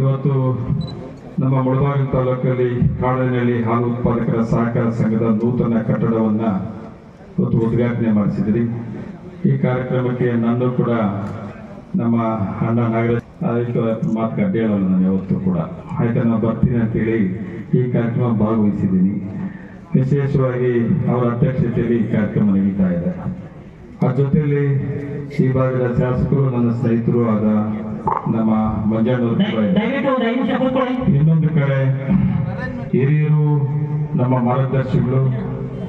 ಇವತ್ತು ನಮ್ಮ ಮುಳಬಾಗಿಲು ತಾಲೂಕಲ್ಲಿ ಕಾಡಿನಲ್ಲಿ ಹಾಲು ಉತ್ಪಾದಕರ ಸಹಕಾರ ಸಂಘದ ನೂತನ ಕಟ್ಟಡವನ್ನ ಇವತ್ತು ಉದ್ಘಾಟನೆ ಮಾಡಿಸಿದ್ರಿ ಈ ಕಾರ್ಯಕ್ರಮಕ್ಕೆ ನಾನು ಕೂಡ ನಮ್ಮ ಅಣ್ಣ ನಾಗರಾಜ್ ಆಯ್ತು ಮಾತು ಹೇಳಲ್ಲ ನಾನು ಯಾವತ್ತೂ ಕೂಡ. ಆಯ್ತು ನಾನು ಬರ್ತೀನಿ ಅಂತೇಳಿ ಈ ಕಾರ್ಯಕ್ರಮ ಭಾಗವಹಿಸಿದ್ದೀನಿ. ವಿಶೇಷವಾಗಿ ಅವರ ಅಧ್ಯಕ್ಷತೆಯಲ್ಲಿ ಈ ಕಾರ್ಯಕ್ರಮ ನಡೀತಾ ಇದೆ. ಆ ಜೊತೆಯಲ್ಲಿ ಈ ಭಾಗದ ಶಾಸಕರು, ನನ್ನ ಸ್ನೇಹಿತರು ಆದ ನಮ್ಮ ಮಂಜಾಡೂರು ಕೂಡ ಇನ್ನೊಂದು ಕಡೆ ಹಿರಿಯರು ನಮ್ಮ ಮಾರ್ಗದರ್ಶಿಗಳು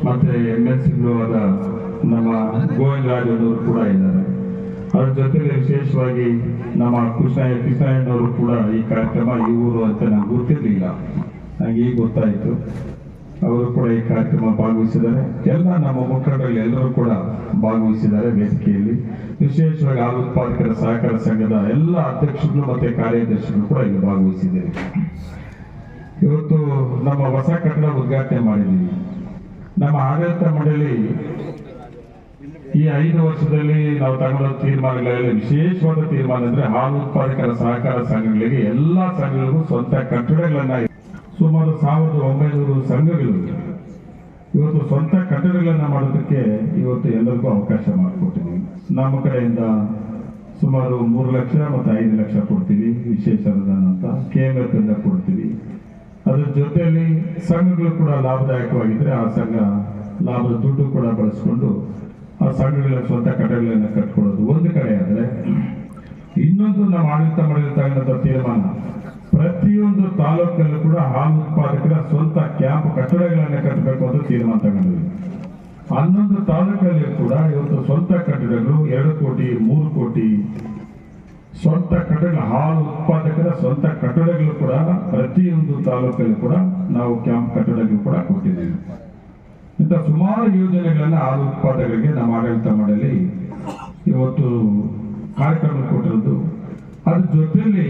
ಮತ್ತೆ ಎಂ ಎಲ್ ಸಿಗಳು ಆದ ನಮ್ಮ ಗೋವಿಂದ ಅವರು ಕೂಡ ಇದ್ದಾರೆ. ಅದ್ರ ಜೊತೆಗೆ ವಿಶೇಷವಾಗಿ ನಮ್ಮ ಕೃಷ್ಣ ಕೃಷ್ಣಯ್ಯನವರು ಕೂಡ ಈ ಕಾರ್ಯಕ್ರಮ ಈ ಊರು ಅಂತ ನಂಗೆ ಗೊತ್ತಿರಲಿಲ್ಲ. ನಂಗೆ ಈಗ ಗೊತ್ತಾಯಿತು. ಅವರು ಕೂಡ ಈ ಕಾರ್ಯಕ್ರಮ ಭಾಗವಹಿಸಿದ್ದಾರೆ. ಎಲ್ಲ ನಮ್ಮ ಮುಖಂಡರಲ್ಲಿ ಎಲ್ಲರೂ ಕೂಡ ಭಾಗವಹಿಸಿದ್ದಾರೆ ವೇದಿಕೆಯಲ್ಲಿ. ವಿಶೇಷವಾಗಿ ಹಾಲು ಉತ್ಪಾದಕರ ಸಹಕಾರ ಸಂಘದ ಎಲ್ಲ ಅಧ್ಯಕ್ಷರು ಮತ್ತೆ ಕಾರ್ಯದರ್ಶಿಗಳು ಕೂಡ ಇಲ್ಲಿ ಭಾಗವಹಿಸಿದ್ದಾರೆ. ಇವತ್ತು ನಮ್ಮ ಹೊಸ ಕಟ್ಟಡ ಉದ್ಘಾಟನೆ ಮಾಡಿದ್ದೀವಿ. ನಮ್ಮ ಆಡಳಿತ ಮಂಡಳಿ ಈ ಐದು ವರ್ಷದಲ್ಲಿ ನಾವು ತಗೊಂಡ ತೀರ್ಮಾನಗಳಲ್ಲಿ ವಿಶೇಷವಾದ ತೀರ್ಮಾನ ಅಂದ್ರೆ ಹಾಲು ಉತ್ಪಾದಕರ ಸಹಕಾರ ಸಂಘಗಳಿಗೆ ಎಲ್ಲಾ ಸಂಘಗಳಿಗೂ ಸ್ವಂತ ಕಟ್ಟಡಗಳನ್ನ ಸುಮಾರು ಸಾವಿರದ ಒಂಬೈನೂರು ಸಂಘಗಳು ಇವತ್ತು ಸ್ವಂತ ಕಟ್ಟಡಗಳನ್ನು ಮಾಡೋದಕ್ಕೆ ಇವತ್ತು ಎಲ್ಲರಿಗೂ ಅವಕಾಶ ಮಾಡಿಕೊಟ್ಟಿದ್ದೀವಿ ನಮ್ಮ ಕಡೆಯಿಂದ ಸುಮಾರು ಮೂರು ಲಕ್ಷ ಮತ್ತು ಐದು ಲಕ್ಷ ಕೊಡ್ತೀವಿ, ವಿಶೇಷ ಅನುದಾನ ಅಂತ ಕೆ ಎಂ ಎಫ್ ಇಂದ ಕೊಡ್ತೀವಿ. ಅದ್ರ ಜೊತೆಯಲ್ಲಿ ಸಂಘಗಳು ಕೂಡ ಲಾಭದಾಯಕವಾಗಿದ್ದರೆ ಆ ಸಂಘ ಲಾಭದ ದುಡ್ಡು ಕೂಡ ಬಳಸ್ಕೊಂಡು ಆ ಸಂಘಗಳ ಸ್ವಂತ ಕಟ್ಟಡಗಳನ್ನು ಕಟ್ಕೊಳ್ಳೋದು ಒಂದು ಕಡೆ ಆದರೆ, ಇನ್ನೊಂದು ನಾವು ಆಡಳಿತ ಮಾಡಿರ್ತಕ್ಕಂಥ ತೀರ್ಮಾನ ಪ್ರತಿಯೊಂದು ತಾಲೂಕಲ್ಲೂ ಕೂಡ ಹಾಲು ಉತ್ಪಾದಕರ ಸ್ವಂತ ಕ್ಯಾಂಪ್ ಕಟ್ಟಡಗಳನ್ನು ಕಟ್ಟಬೇಕು ಅಂತ ತೀರ್ಮಾನ ತಗೊಂಡಿದೆ ಹನ್ನೊಂದು ತಾಲೂಕಲ್ಲಿ ಕೂಡ ಇವತ್ತು ಸ್ವಂತ ಕಟ್ಟಡಗಳು ಎರಡು ಕೋಟಿ, ಮೂರು ಕೋಟಿ ಸ್ವಂತ ಕಟ್ಟಡ, ಹಾಲು ಉತ್ಪಾದಕರ ಸ್ವಂತ ಕಟ್ಟಡಗಳು ಕೂಡ ಪ್ರತಿಯೊಂದು ತಾಲೂಕಲ್ಲಿ ಕೂಡ ನಾವು ಕ್ಯಾಂಪ್ ಕಟ್ಟಡಗಳು ಕೂಡ ಕೊಟ್ಟಿದ್ದೇವೆ. ಇಂಥ ಸುಮಾರು ಯೋಜನೆಗಳನ್ನ ಹಾಲು ಉತ್ಪಾದಕರಿಗೆ ನಮ್ಮ ಆಡಳಿತ ಮಾಡಲಿ ಇವತ್ತು ಕಾರ್ಯಕ್ರಮ ಕೊಟ್ಟಿರೋದು. ಅದ್ರ ಜೊತೆಯಲ್ಲಿ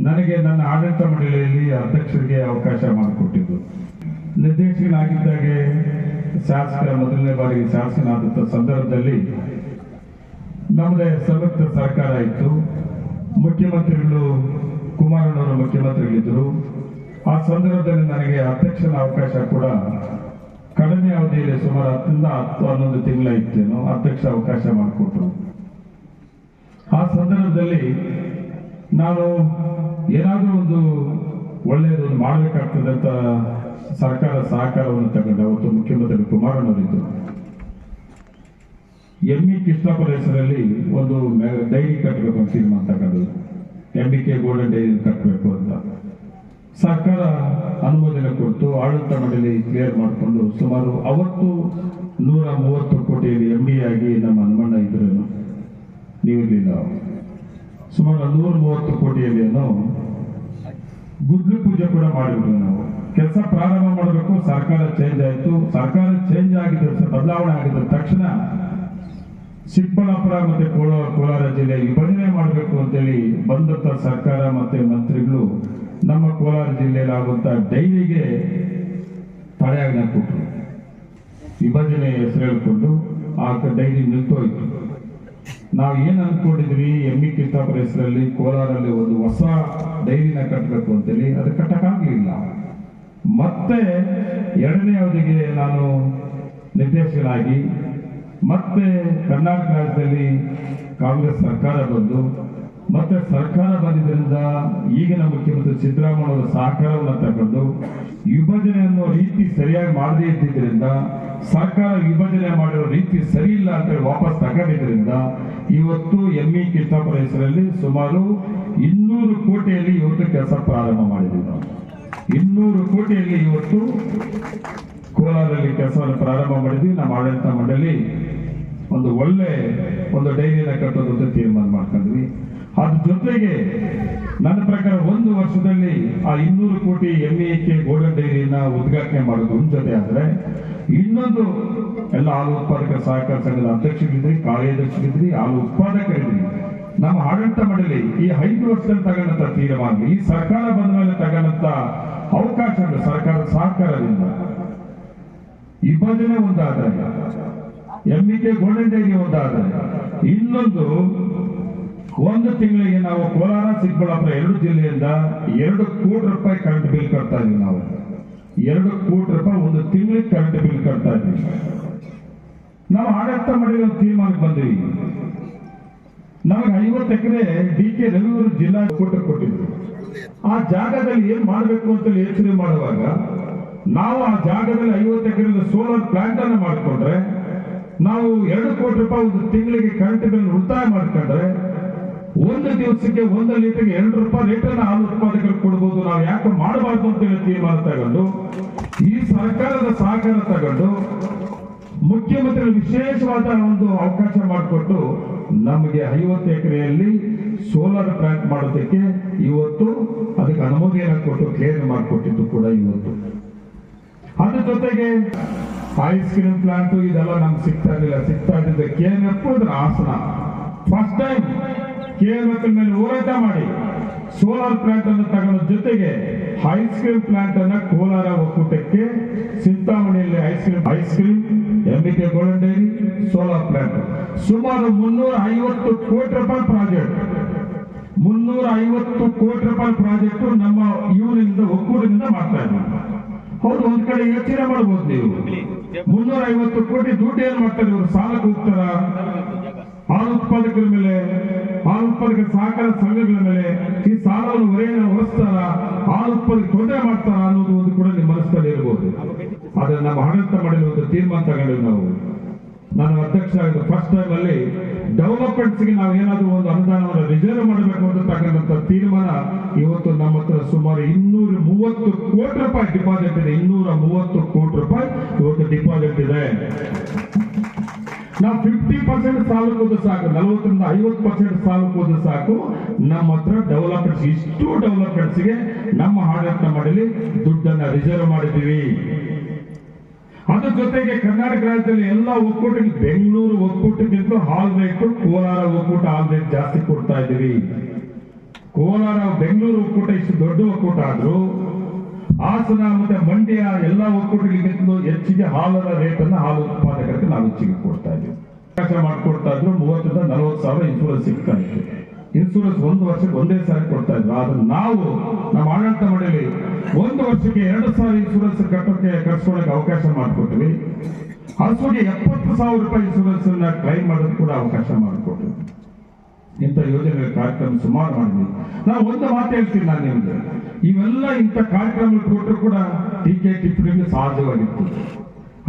ನನಗೆ ನನ್ನ ಆಡಳಿತ ಮಂಡಳಿಯಲ್ಲಿ ಅಧ್ಯಕ್ಷರಿಗೆ ಅವಕಾಶ ಮಾಡಿಕೊಟ್ಟಿದ್ದು. ನಿರ್ದೇಶಕನಾಗಿದ್ದಾಗೆ ಶಾಸಕ, ಮೊದಲನೇ ಬಾರಿಗೆ ಶಾಸಕನಾದಂಥ ಸಂದರ್ಭದಲ್ಲಿ ನಮ್ಮದೇ ಸಂಯುಕ್ತ ಸರ್ಕಾರ ಇತ್ತು. ಮುಖ್ಯಮಂತ್ರಿಗಳು ಕುಮಾರಣ್ಣವರು ಮುಖ್ಯಮಂತ್ರಿಗಳಿದ್ದರು. ಆ ಸಂದರ್ಭದಲ್ಲಿ ನನಗೆ ಅಧ್ಯಕ್ಷನ ಅವಕಾಶ ಕೂಡ ಕಡಿಮೆ ಅವಧಿಯಲ್ಲಿ ಸುಮಾರು ಹತ್ತರಿಂದ ಹತ್ತು ಹನ್ನೊಂದು ತಿಂಗಳ ಇತ್ತೇನು ಅಧ್ಯಕ್ಷ ಅವಕಾಶ ಮಾಡಿಕೊಟ್ರು. ಆ ಸಂದರ್ಭದಲ್ಲಿ ನಾನು ಏನಾದರೂ ಒಂದು ಒಳ್ಳೆಯದು ಮಾಡಬೇಕಾಗ್ತದೆ ಅಂತ ಸರ್ಕಾರ ಸಹಕಾರವನ್ನು ತಗೊಂಡೆ, ಅವತ್ತು ಮುಖ್ಯಮಂತ್ರಿ ಕುಮಾರಣ್ಣವರಿದ್ದರು ಎಂ ಇ ಕೃಷ್ಣಾಪುರ ಹೆಸರಲ್ಲಿ ಒಂದು ಡೈರಿ ಕಟ್ಟಬೇಕು ಅಂತ ತೀರ್ಮಾನ ತಗೊಂಡು M B K golden dairy ಕಟ್ಟಬೇಕು ಅಂತ. ಸರ್ಕಾರ ಅನುಮೋದನೆ ಕೊಟ್ಟು, ಆಡಳಿತ ಮಂಡಳಿ ಕ್ಲಿಯರ್ ಮಾಡಿಕೊಂಡು ಸುಮಾರು ಅವತ್ತು ನೂರ ಮೂವತ್ತು ಕೋಟಿಯಲ್ಲಿ ಎಂ ಬಿ ಆಗಿ ನಮ್ಮ ಹನುಮಣ್ಣ ಇದ್ರೇನು ನೀವಿರಲಿಲ್ಲ ಸುಮಾರು ನೂರ ಮೂವತ್ತು ಕೋಟಿಯಲ್ಲಿ ನಾವು ಗುದ್ಲು ಪೂಜೆ ಕೂಡ ಮಾಡಿದ್ವಿ ನಾವು. ಕೆಲಸ ಪ್ರಾರಂಭ ಮಾಡಬೇಕು, ಸರ್ಕಾರ ಚೇಂಜ್ ಆಯಿತು. ಸರ್ಕಾರ ಚೇಂಜ್ ಆಗಿದ್ದ ಬದಲಾವಣೆ ಆಗಿದ್ದ ತಕ್ಷಣ ಚಿಕ್ಕಬಳ್ಳಾಪುರ ಮತ್ತೆ ಕೋಲಾರ ಕೋಲಾರ ಜಿಲ್ಲೆ ವಿಭಜನೆ ಮಾಡಬೇಕು ಅಂತೇಳಿ ಬಂದಂಥ ಸರ್ಕಾರ ಮತ್ತೆ ಮಂತ್ರಿಗಳು ನಮ್ಮ ಕೋಲಾರ ಜಿಲ್ಲೆಯಲ್ಲಿ ಆಗುವಂತ ಡೈರಿಗೆ ತಡೆಯಾಜ್ಞೆ ಕೊಟ್ಟರು. ವಿಭಜನೆ ಹೆಸರು ಹೇಳ್ಕೊಂಡು ಆ ಡೈರಿ ನಿಂತೋಯ್ತು ನಾವು ಏನು ಅನ್ಕೊಂಡಿದ್ವಿ ಎಂ ಇ ಹೆಸರಲ್ಲಿ ಕೋಲಾರಲ್ಲಿ ಒಂದು ಹೊಸ ಡೈರಿನ ಕಟ್ಟಬೇಕು ಅಂತೇಳಿ, ಅದು ಕಟ್ಟಕ್ಕಾಗಲಿಲ್ಲ. ಮತ್ತೆ ಎರಡನೇ ಅವಧಿಗೆ ನಾನು ನಿರ್ದೇಶಕನಾಗಿ, ಮತ್ತೆ ಕರ್ನಾಟಕ ರಾಜ್ಯದಲ್ಲಿ ಕಾಂಗ್ರೆಸ್ ಸರ್ಕಾರ ಬಂದು ಮತ್ತೆ ಸರ್ಕಾರ ಬಂದಿದ್ದರಿಂದ ಈಗಿನ ಮುಖ್ಯಮಂತ್ರಿ ಸಿದ್ದರಾಮಯ್ಯ ಅವರ ಸಹಕಾರವನ್ನು ತಗೊಂಡು ವಿಭಜನೆ ಅನ್ನೋ ರೀತಿ ಸರಿಯಾಗಿ ಮಾಡದೇ ಇದ್ದಿದ್ದರಿಂದ, ಸರ್ಕಾರ ವಿಭಜನೆ ಮಾಡಿರೋ ರೀತಿ ಸರಿ ಇಲ್ಲ ಅಂತ ಹೇಳಿ ವಾಪಸ್ ತಗೊಂಡಿದ್ದರಿಂದ ಇವತ್ತು ಎಂ ಇ ಕೃಷ್ಣಪ್ಪರ ಹೆಸರಲ್ಲಿ ಸುಮಾರು ಇನ್ನೂರು ಕೋಟಿಯಲ್ಲಿ ಇವತ್ತು ಕೆಲಸ ಪ್ರಾರಂಭ ಮಾಡಿದ್ದೀವಿ ನಾವು. ಇನ್ನೂರು ಕೋಟಿಯಲ್ಲಿ ಇವತ್ತು ಕೋಲಾರದಲ್ಲಿ ಕೆಲಸವನ್ನು ಪ್ರಾರಂಭ ಮಾಡಿದ್ವಿ ನಮ್ಮ ಆಡಳಿತ ಮಂಡಳಿ ಒಂದು ಒಳ್ಳೆ ಒಂದು ಡೈರಿಯನ್ನು ಕಟ್ಟೋದು ಅಂತ ತೀರ್ಮಾನ ಮಾಡ್ಕೊಂಡ್ವಿ ಅದ್ರ ಜೊತೆಗೆ ನನ್ನ ಪ್ರಕಾರ ಒಂದು ವರ್ಷದಲ್ಲಿ ಆ ಇನ್ನೂರು ಕೋಟಿ ಎಂ ಎ ಕೆ ಗೋಲ್ಡನ್ ಡೈರಿನ ಉದ್ಘಾಟನೆ ಮಾಡೋದು ಒಂದ್ ಜೊತೆ ಆದ್ರೆ ಇನ್ನೊಂದು ಎಲ್ಲ ಹಾಲು ಉತ್ಪಾದಕ ಸಹಕಾರ ಸಂಘದ ಅಧ್ಯಕ್ಷರಿದ್ರಿ ಕಾರ್ಯಾಧ್ಯಕ್ಷರಿದ್ರಿ ಹಾಲು ಉತ್ಪಾದಕರಿದ್ರಿ. ನಮ್ಮ ಆಡಳಿತ ಮಂಡಳಿ ಈ ಐದು ವರ್ಷದಲ್ಲಿ ತಗೊಂಡಂತ ತೀರ್ಮಾನ, ಈ ಸರ್ಕಾರ ಬಂದ ಮೇಲೆ ತಗೊಂಡಂತ ಅವಕಾಶಗಳು ಸರ್ಕಾರದ ಸಹಕಾರದಿಂದ. ವಿಭಜನೆ ಒಂದಾದರೆ ಎಂ ಕೆ ಗೋಲ್ಡನ್ ಡೈರಿ ಒಂದಾದರೆ ಇನ್ನೊಂದು ಒಂದು ತಿಂಗಳಿಗೆ ನಾವು ಕೋಲಾರ, ಚಿಕ್ಕಬಳ್ಳಾಪುರ ಎರಡು ಜಿಲ್ಲೆಯಿಂದ ಎರಡು ಕೋಟಿ ರೂಪಾಯಿ ಕರೆಂಟ್ ಬಿಲ್ ಕಟ್ತಾ ಇದ್ವಿ ನಾವು. ಎರಡು ಕೋಟಿ ರೂಪಾಯಿ ಒಂದು ತಿಂಗಳಿಗೆ ಕರೆಂಟ್ ಬಿಲ್ ಕಟ್ತಾ ಇದ್ದೀವಿ. ನಾವು ಆಡಳಿತ ಮಾಡಿರೋ ತೀರ್ಮಾನಕ್ಕೆ ಬಂದ್ವಿ. ನಮಗೆ ಐವತ್ತು ಎಕರೆ ಡಿ ಕೆ ರವಿಯವರು ಜಿಲ್ಲಾ ಕೋಟ ಕೊಟ್ಟಿದ್ರು. ಆ ಜಾಗದಲ್ಲಿ ಏನ್ ಮಾಡಬೇಕು ಅಂತ ಯೋಚನೆ ಮಾಡುವಾಗ ನಾವು ಆ ಜಾಗದಲ್ಲಿ ಐವತ್ತು ಎಕರೆ ಸೋಲಾರ್ ಪ್ಲಾಂಟ್ ಅನ್ನು ಮಾಡಿಕೊಂಡ್ರೆ ನಾವು ಎರಡು ಕೋಟಿ ರೂಪಾಯಿ ಒಂದು ತಿಂಗಳಿಗೆ ಕರೆಂಟ್ ಬಿಲ್ ಉಳಿತಾಯ ಮಾಡ್ಕೊಂಡ್ರೆ ಒಂದು ದಿವಸಕ್ಕೆ ಒಂದು ಲೀಟರ್ಗೆ ಎರಡು ರೂಪಾಯಿ ಲೀಟರ್ ಹಾಲು ಉತ್ಪಾದಕರು ಕೊಡ್ಬೋದು. ನಾವು ಯಾಕೆ ಮಾಡಬಾರ್ದು ಅಂತ ಹೇಳಿ ತೀರ್ಮಾನ ತಗೊಂಡು, ಈ ಸರ್ಕಾರದ ಸಹಕಾರ ತಗೊಂಡು ಮುಖ್ಯಮಂತ್ರಿಗಳು ವಿಶೇಷವಾದ ಒಂದು ಅವಕಾಶ ಮಾಡಿಕೊಟ್ಟು ನಮಗೆ ಐವತ್ತು ಎಕರೆಯಲ್ಲಿ ಸೋಲಾರ್ ಪ್ಲಾಂಟ್ ಮಾಡೋದಕ್ಕೆ ಇವತ್ತು ಅದಕ್ಕೆ ಅನುಮೋದನೆ ಕೊಟ್ಟು ಕ್ಲಿಯರ್ ಮಾಡಿಕೊಟ್ಟಿದ್ದು ಕೂಡ ಇವತ್ತು. ಅದ್ರ ಜೊತೆಗೆ ಐಸ್ ಕ್ರೀಮ್ ಪ್ಲಾಂಟ್ ಇದೆಲ್ಲ ನಮ್ಗೆ ಸಿಗ್ತಾ ಇರಲಿಲ್ಲ. ಸಿಗ್ತಾ ಇದ್ದಿದ್ದ ಕೆ ಅದರ ಹಾಸನ ಫಸ್ಟ್ ಟೈಮ್ ಕೆ ಮಕ್ಕಳ ಎಫ್ ಮೇಲೆ ಹೋರಾಟ ಮಾಡಿ. ಸೋಲಾರ್ ಪ್ಲಾಂಟ್ ಅನ್ನು ತಗೊಂಡ ಜೊತೆಗೆ ಐಸ್ ಕ್ರೀಮ್ ಪ್ಲಾಂಟ್ ಅನ್ನ ಕೋಲಾರ ಒಕ್ಕೂಟಕ್ಕೆ ಚಿಂತಾಮಣಿಯಲ್ಲಿ ice cream ice cream MBK golden solar plant ಸುಮಾರು ಮುನ್ನೂರ ಐವತ್ತು ಕೋಟಿ ರೂಪಾಯಿ ಪ್ರಾಜೆಕ್ಟ್ ಮುನ್ನೂರ ಐವತ್ತು ಕೋಟಿ ರೂಪಾಯಿ ಪ್ರಾಜೆಕ್ಟ್ ನಮ್ಮ ಇವರಿಂದ, ಒಕ್ಕೂಟದಿಂದ ಮಾಡ್ತಾ ಇದ್ದೀವಿ ಹೌದು, ಒಂದ್ ಕಡೆ ಯೋಚನೆ ಮಾಡಬಹುದು ನೀವು. ಮುನ್ನೂರ ಐವತ್ತು ಕೋಟಿ ದುಡ್ಡು ಏನ್ ಮಾಡ್ತಾರೆ ಇವರು? ಸಾಲಕ್ಕೆ ಹೋಗ್ತಾರ? ಹಾಲು ಉತ್ಪಾದಕರ ಮೇಲೆ ಹಾಲು ಉತ್ಪಾದಕರ ಸಹಕಾರ ಸಂಘಗಳ ಮೇಲೆ ಈ ಸಾಲವನ್ನು ಹೊರೆಯನ್ನು ಹೊರಿಸ್ತಾರ ಹಾಲು ಉತ್ಪಾದಕ ತೊಂದರೆ ಮಾಡ್ತಾರ ಅನ್ನೋದು ಒಂದು ಕೂಡ ನಿಮ್ಮ ಮನಸ್ಸಲ್ಲಿ ಇರಬಹುದು ಆದ್ರೆ ನಮ್ಮ ಆಡಳಿತ ಮಾಡಲು ಒಂದು ತೀರ್ಮಾನ ತಗೊಂಡಿವಿ ನಾವು. ನಾನು ಅಧ್ಯಕ್ಷ ಆಗಿದ್ದು ಫಸ್ಟ್ ಟೈಮ್ ಅಲ್ಲಿ ಡೆವಲಪ್ಮೆಂಟ್ಸ್ಗೆ ನಾವು ಏನಾದ್ರೂ ಒಂದು ಅನುದಾನವನ್ನು ರಿಸರ್ವ್ ಮಾಡಬೇಕು ಅಂತ ತಗೊಂಡಂತ ತೀರ್ಮಾನ ಇವತ್ತು ನಮ್ಮ ಹತ್ರ ಸುಮಾರು ಇನ್ನೂರ ಮೂವತ್ತು ಕೋಟಿ ರೂಪಾಯಿ ಡಿಪಾಸಿಟ್ ಇದೆ. ಇನ್ನೂರ ಮೂವತ್ತು ಕೋಟಿ ರೂಪಾಯಿ ಇವತ್ತು ಡಿಪಾಸಿಟ್ ಇದೆ. ನಾವು ಫಿಫ್ಟಿ ಪರ್ಸೆಂಟ್ ಸಾಲಕ್ಕೆ ಹೋದ್ರೆ ಸಾಕು, ನಲವತ್ತರಿಂದ ಐವತ್ತು ಪರ್ಸೆಂಟ್ ಸಾಲಕ್ಕೆ ಹೋದ್ರೆ ಸಾಕು. ನಮ್ಮ ಹತ್ರ ಡೆವಲಪ್ಮೆಂಟ್ಸ್ ಇಷ್ಟು ಡೆವಲಪ್ಮೆಂಟ್ಸ್ಗೆ ನಮ್ಮ ಆಡಳಿತ ಮಾಡಲಿ, ದುಡ್ಡನ್ನ ರಿಸರ್ವ್ ಮಾಡಿದ್ದೀವಿ. ಅದ್ರ ಜೊತೆಗೆ ಕರ್ನಾಟಕ ರಾಜ್ಯದಲ್ಲಿ ಎಲ್ಲ ಒಕ್ಕೂಟಕ್ಕೆ ಬೆಂಗಳೂರು ಒಕ್ಕೂಟಕ್ಕಿಂತ ಹಾಲ್ ರೇಟ್, ಕೋಲಾರ ಒಕ್ಕೂಟ ಹಾಲ್ ರೇಟ್ ಜಾಸ್ತಿ ಕೊಡ್ತಾ ಇದ್ದೀವಿ. ಕೋಲಾರ, ಬೆಂಗಳೂರು ಒಕ್ಕೂಟ ಇಷ್ಟು ದೊಡ್ಡ ಒಕ್ಕೂಟ ಆದ್ರೂ ಹಾಸನ ಮತ್ತೆ ಮಂಡ್ಯ ಎಲ್ಲ ಒಕ್ಕೂಟಗಳಿಗಿಂತಲೂ ಹೆಚ್ಚಿಗೆ ಹಾಲರ ರೇಟ್ ಅನ್ನ ಹಾಲು ಉತ್ಪಾದಕರಿಗೆ ನಾವು ಹೆಚ್ಚಿಗೆ ಕೊಡ್ತಾ ಇದ್ದೀವಿ. ಮಾಡ್ಕೊಡ್ತಾ ಇದ್ರು ಮೂವತ್ತರಿಂದ ನಲವತ್ತು ಸಾವಿರ ಇನ್ಸೂರೆನ್ಸ್ ಸಿಗ್ತಾ ಇತ್ತು. ಇನ್ಸೂರೆನ್ಸ್ ಒಂದು ವರ್ಷಕ್ಕೆ ಒಂದೇ ಸಾರಿ ಕೊಡ್ತಾ ಇದ್ರು. ಆದ್ರೆ ನಾವು ನಮ್ಮ ಆಡಳಿತ ಮಂಡಳಿ ಒಂದು ವರ್ಷಕ್ಕೆ ಎರಡು ಸಾವಿರ ಇನ್ಸೂರೆನ್ಸ್ ಕಟ್ಟೋಕೆ ಕಟ್ಸ್ಕೊಳಕ್ಕೆ ಅವಕಾಶ ಮಾಡಿಕೊಟ್ವಿ ಹಸುಗೆ ಎಪ್ಪತ್ತು ಸಾವಿರ ರೂಪಾಯಿ ಇನ್ಸೂರೆನ್ಸ್ ಕ್ಲೈಮ್ ಮಾಡೋದು ಕೂಡ ಅವಕಾಶ ಮಾಡಿಕೊಟ್ವಿ ಇಂಥ ಯೋಜನೆ ಕಾರ್ಯಕ್ರಮ ಸುಮಾರು ಮಾಡಿದ್ವಿ ನಾವು ಒಂದು ಮಾತು ಹೇಳ್ತೀನಿ ನಾನು ನಿಮ್ಗೆ. ಇವೆಲ್ಲ ಇಂಥ ಕಾರ್ಯಕ್ರಮ ಕೊಟ್ಟರು ಕೂಡ ಟೀಕೆ ಟಿಪ್ಪಣಿಗೆ ಸಹಜವಾಗಿತ್ತು.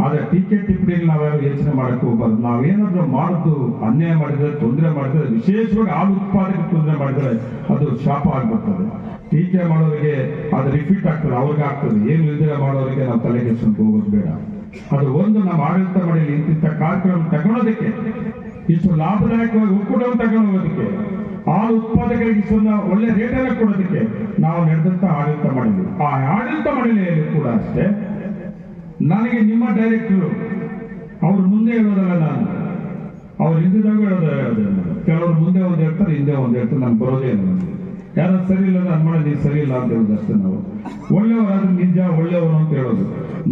ಆದ್ರೆ ಟೀಕೆ ಟಿಪ್ಪಣಿಗೆ ನಾವ್ಯಾರು ಯೋಚನೆ ಮಾಡಕ್ಕೆ ಹೋಗ್ಬಾರ್ದು. ನಾವೇನಾದರೂ ಮಾಡುದು, ಅನ್ಯಾಯ ಮಾಡಿದ್ರೆ, ತೊಂದರೆ ಮಾಡಿದರೆ, ವಿಶೇಷವಾಗಿ ಹಾಲು ಉತ್ಪಾದಕ ತೊಂದರೆ ಮಾಡಿದರೆ ಅದು ಶಾಪ ಆಗಿಬಿಡ್ತದೆ. ಟೀಕೆ ಮಾಡೋರಿಗೆ ಅದು ರಿಪೀಟ್ ಆಗ್ತದೆ, ಅವ್ರಿಗೆ ಆಗ್ತದೆ. ಏನು ಯೋಜನೆ ಮಾಡೋರಿಗೆ ನಾವು ತಲೆಗೆ ಸ್ವಲ್ಪ ಹೋಗೋದು ಬೇಡ. ಅದು ಒಂದು ನಮ್ಮ ಆಡಳಿತ ಮಾಡಿ ಇಂತಿಂಥ ಕಾರ್ಯಕ್ರಮ ತಗೊಳ್ಳೋದಕ್ಕೆ ಇಷ್ಟು ಲಾಭದಾಯಕವಾಗಿ ಒಕ್ಕೂಟವನ್ನು ತಗೊಂಡು ಹೋಗೋದಕ್ಕೆ ಹಾಲು ಉತ್ಪಾದಕರಿಗೆ ಇಷ್ಟೊಂದು ಒಳ್ಳೆ ರೇಟನ್ನು ಕೊಡೋದಕ್ಕೆ ನಾವು ನಡೆದಂತ ಆಡಳಿತ ಮಾಡಿದ್ವಿ. ಆ ಆಡಳಿತ ಮಂಡಳಿಯಲ್ಲಿ ಕೂಡ ಅಷ್ಟೇ, ನನಗೆ ನಿಮ್ಮ ಡೈರೆಕ್ಟರು ಅವ್ರು ಮುಂದೆ ಹೇಳೋದಲ್ಲ ನಾನು. ಅವ್ರು ಹಿಂದಿದಾಗ ಹೇಳೋದೇ ಕೆಲವರು ಮುಂದೆ ಒಂದು ಹೇಳ್ತಾರೆ, ಹಿಂದೆ ಒಂದು ಹೇಳ್ತಾರೆ ನಾನು ಬರೋದೇ ಇಲ್ಲ. ಯಾರು ಸರಿ ಇಲ್ಲ ನಾನು ಮಾಡೋದು, ನೀನು ಸರಿ ಇಲ್ಲ ಅಂತ ಹೇಳೋದು ಅಷ್ಟೇ ನಾವು. ಒಳ್ಳೆಯವರಾದ್ರೆ ನಿಜ, ಒಳ್ಳೆಯವರು ಅಂತ ಹೇಳೋದು.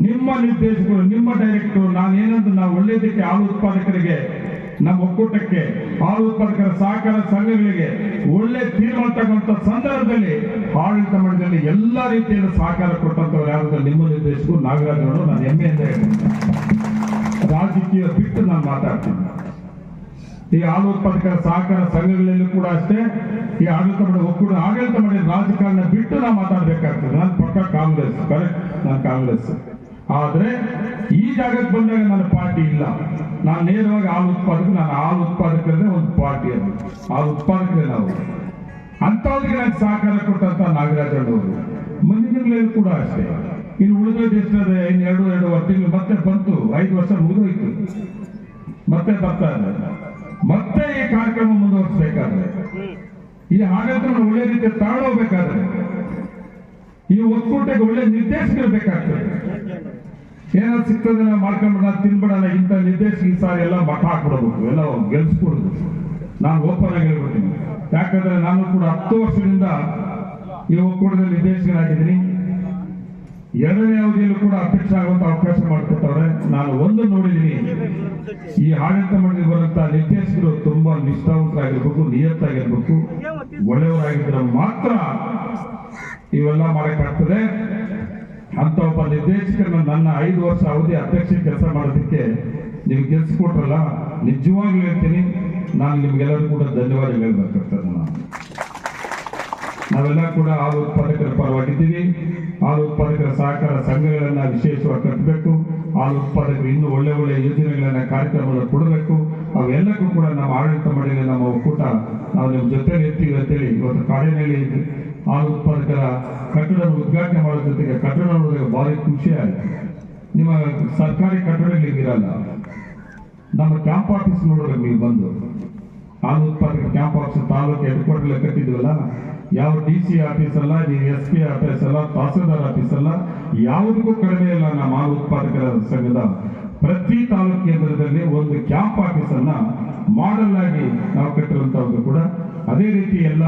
ನಿಮ್ಮ ನಿರ್ದೇಶಕರು, ನಿಮ್ಮ ಡೈರೆಕ್ಟರು ನಾನು ಏನಂತ ನಾವು ಒಳ್ಳೆಯದಕ್ಕೆ ಹಾಲು ಉತ್ಪಾದಕರಿಗೆ ನಮ್ಮ ಒಕ್ಕೂಟಕ್ಕೆ ಹಾಲು ಉತ್ಪಾದಕರ ಸಹಕಾರ ಸಂಘಗಳಿಗೆ ಒಳ್ಳೆ ತೀರ್ಮಾನ ತಗೊಂತ ಸಂದರ್ಭದಲ್ಲಿ ಆಡಳಿತ ಮಂಡಳಿಯಲ್ಲಿ ಎಲ್ಲ ರೀತಿಯಲ್ಲಿ ಸಹಕಾರ ಕೊಟ್ಟಂತವ್ರು ಯಾರು ನಿಮ್ಮ ನಿರ್ದೇಶಕರು ನಾಗರಾಜ್ ಅವರು ನಾನು ಅಂತ ಹೇಳ್ತೀನಿ. ರಾಜಕೀಯ ಬಿಟ್ಟು ನಾನು ಮಾತಾಡ್ತೀನಿ. ಈ ಹಾಲು ಉತ್ಪಾದಕರ ಸಹಕಾರ ಸಂಘಗಳಲ್ಲಿ ಕೂಡ ಅಷ್ಟೇ, ಈ ಆಡಳಿತ ಮಂಡಳಿ ಒಕ್ಕೂಟ, ಆಡಳಿತ ಮಂಡಳಿ ರಾಜಕಾರಣ ಬಿಟ್ಟು ನಾನು ಮಾತಾಡ್ಬೇಕಾಗ್ತದೆ. ನಾನು ಪಕ್ಕ ಕಾಂಗ್ರೆಸ್, ಕರೆಕ್ಟ್? ನಾನು ಕಾಂಗ್ರೆಸ್. ಆದ್ರೆ ಈ ಜಾಗಕ್ಕೆ ಬಂದಾಗ ನನ್ನ ಪಾರ್ಟಿ ಇಲ್ಲ. ನಾನು ನೇರವಾಗಿ ಹಾಲು ಉತ್ಪಾದಕ ನಾನು ಹಾಲು ಉತ್ಪಾದಕರೇ ಒಂದು ಪಾರ್ಟಿ ಅದು. ಹಾಲು ಉತ್ಪಾದಕರೇ ನಾವು. ಅಂಥವ್ರಿಗೆ ನಾನು ಸಹಕಾರ ಕೊಟ್ಟಂತ ನಾಗರಾಜ್ ಅವರು ಮುಂದಿನ ಕೂಡ ಅಷ್ಟೇ. ಇನ್ನು ಉಳಿದ ದೇಶದ ಇನ್ನು ಎರಡು, ಎರಡೂವರೆ ತಿಂಗಳು ಮತ್ತೆ ಬಂತು. ಐದು ವರ್ಷ ಮುಗಿದೋಯ್ತು. ಮತ್ತೆ ಬರ್ತಾ ಇದೆ ಮತ್ತೆ ಈ ಕಾರ್ಯಕ್ರಮ ಮುಂದುವರಿಸಬೇಕಾದ್ರೆ, ಈ ಆಡಳಿತವನ್ನು ಒಳ್ಳೆ ರೀತಿ ತಾಳೋಗ್ಬೇಕಾದ್ರೆ ಈ ಒಕ್ಕೂಟಕ್ಕೆ ಒಳ್ಳೆ ನಿರ್ದೇಶಕರು ಬೇಕಾಗ್ತದೆ. ಏನಾದ್ರು ಸಿಗ್ತದೆ ನಾವು ಮಾಡ್ಕೊಂಡ್ಬಿಡ ತಿನ್ಬಿಡೋಣ ಇಂಥ ನಿರ್ದೇಶಕ ಸಾರಿ ಎಲ್ಲ ಮಠ ಹಾಕ್ಬಿಡ್ಬೇಕು, ಎಲ್ಲ ಗೆಲ್ಸ್ಕೊಡ್ಬೇಕು. ನಾನು ಓಪನ್ ಆಗಿ ಹೇಳ್ಬಿಡ್ತೀನಿ. ಯಾಕಂದ್ರೆ ನಾನು ಕೂಡ ಹತ್ತು ವರ್ಷದಿಂದ ಈ ಒಕ್ಕೂಟದ ನಿರ್ದೇಶಕನಾಗಿದ್ದೀನಿ. ಎರಡನೇ ಅವಧಿಯಲ್ಲೂ ಕೂಡ ಅಧ್ಯಕ್ಷ ಆಗುವಂತ ಅವಕಾಶ ಮಾಡಿಕೊಟ್ಟವ್ರೆ. ನಾನು ಒಂದು ನೋಡಿದ್ದೀನಿ, ಈ ಆಡಳಿತ ಮಂಡಳಿ ಬರುವಂತ ನಿರ್ದೇಶಕರು ತುಂಬಾ ನಿಷ್ಠಾವಂತರಾಗಿರ್ಬೇಕು, ನಿಯತ್ತಾಗಿರ್ಬೇಕು, ಒಳ್ಳೆಯವರಾಗಿದ್ರೆ ಮಾತ್ರ ಇವೆಲ್ಲ ಮಾಡಕ್ಕಾಗ್ತದೆ. ಅಂತ ಒಬ್ಬ ನಿರ್ದೇಶಕರನ್ನ ನನ್ನ ಐದು ವರ್ಷ ಅವಧಿ ಅಧ್ಯಕ್ಷ ಕೆಲಸ ಮಾಡೋದಕ್ಕೆ ನೀವು ಗೆಲ್ಸ್ಕೊಟ್ರಲ್ಲ ನಿಜವಾಗ್ಲೂ ಹೇಳ್ತೀನಿ, ನಾನು ನಿಮ್ಗೆಲ್ಲರೂ ಕೂಡ ಧನ್ಯವಾದ ಹೇಳ್ಬೇಕಾಗ್ತದೆ ನಾನು ನಾವೆಲ್ಲ ಕೂಡ ಹಾಲು ಉತ್ಪಾದಕರ ಪರವಾಗಿದ್ದೀವಿ. ಹಾಲು ಉತ್ಪಾದಕರ ಸಹಕಾರ ಸಂಘಗಳನ್ನ ವಿಶೇಷವಾಗಿ ಕಟ್ಟಬೇಕು. ಹಾಲು ಉತ್ಪಾದಕರು ಇನ್ನೂ ಒಳ್ಳೆ ಒಳ್ಳೆ ಯೋಜನೆಗಳನ್ನು, ಕಾರ್ಯಕ್ರಮಗಳನ್ನ ಕೊಡಬೇಕು. ಅವೆಲ್ಲಕ್ಕೂ ಕೂಡ ನಮ್ಮ ಆಡಳಿತ ಮಂಡಳಿ ನಮ್ಮ ಒಕ್ಕೂಟ, ನಾವು ನಿಮ್ಮ ಜೊತೆಲಿ ಇರ್ತೀವಿ ಅಂತೇಳಿ ಇವತ್ತು ಕಾಡಿನಲ್ಲಿ ಹಾಲು ಉತ್ಪಾದಕರ ಕಟ್ಟಡ ಉದ್ಘಾಟನೆ ಮಾಡೋ ಜೊತೆಗೆ ಕಟ್ಟಡ ನೋಡಿದ್ರೆ ಭಾರಿ ಖುಷಿ ನಿಮ್ಮ ಸರ್ಕಾರಿ ಕಟ್ಟಡಗಳಿಗಿರಲ್ಲ ನಮ್ಮ ಕ್ಯಾಂಪ್ ಆಫೀಸ್ ನೋಡಿದ್ರೆ ನೀವು ಬಂದು ಹಾಲು ಉತ್ಪಾದಕ camp office taluk head quarter ಕಟ್ಟಿದ್ವಲ್ಲ ಯಾವ ಡಿ ಸಿ ಆಫೀಸ್ ಅಲ್ಲ ಎಸ್ ಪಿ ಆಫೀಸ್ ಅಲ್ಲ, ತಹಸೀಲ್ದಾರ್ ಆಫೀಸ್ ಅಲ್ಲ, ಯಾವುದಕ್ಕೂ ಕಡಿಮೆ ಇಲ್ಲ ನಮ್ಮ ಹಾಲು ಉತ್ಪಾದಕರ ಸಂಘದ ಪ್ರತಿ ತಾಲೂಕು ಕೇಂದ್ರದಲ್ಲಿ ಒಂದು ಕ್ಯಾಂಪ್ ಆಫೀಸ್ ಅನ್ನ ಮಾಡಲ್ ಆಗಿ ನಾವು ಕಟ್ಟಿರುವಂತಹದ್ದು ಕೂಡ. ಅದೇ ರೀತಿ ಎಲ್ಲ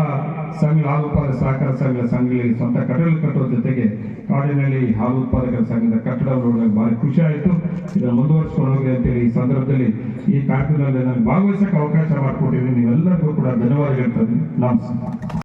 ಸಂಘ ಹಾಲು ಉತ್ಪಾದಕ ಸಹಕಾರ ಸಂಘ ಸಂಘಗಳಿಗೆ ಸ್ವಂತ ಕಟ್ಟಡ ಕಟ್ಟುವ ಜೊತೆಗೆ ಕಾಡಿನಲ್ಲಿ ಹಾಲು ಉತ್ಪಾದಕರ ಸಂಘದ ಕಟ್ಟಡ ನೋಡಿದಾಗ ಭಾರಿ ಖುಷಿ ಆಯಿತು. ಇದನ್ನು ಮುಂದುವರಿಸ್ಕೊಂಡು ಹೋಗಿ ಅಂತೇಳಿ ಈ ಸಂದರ್ಭದಲ್ಲಿ ಈ ಕಾರ್ಯಕ್ರಮದಲ್ಲಿ ನಾನು ಭಾಗವಹಿಸಕ್ಕೆ ಅವಕಾಶ ಮಾಡಿಕೊಟ್ಟಿದ್ದೀನಿ. ನೀವೆಲ್ಲರಿಗೂ ಕೂಡ ಧನ್ಯವಾದಗಳು ನಮಸ್ಕಾರ.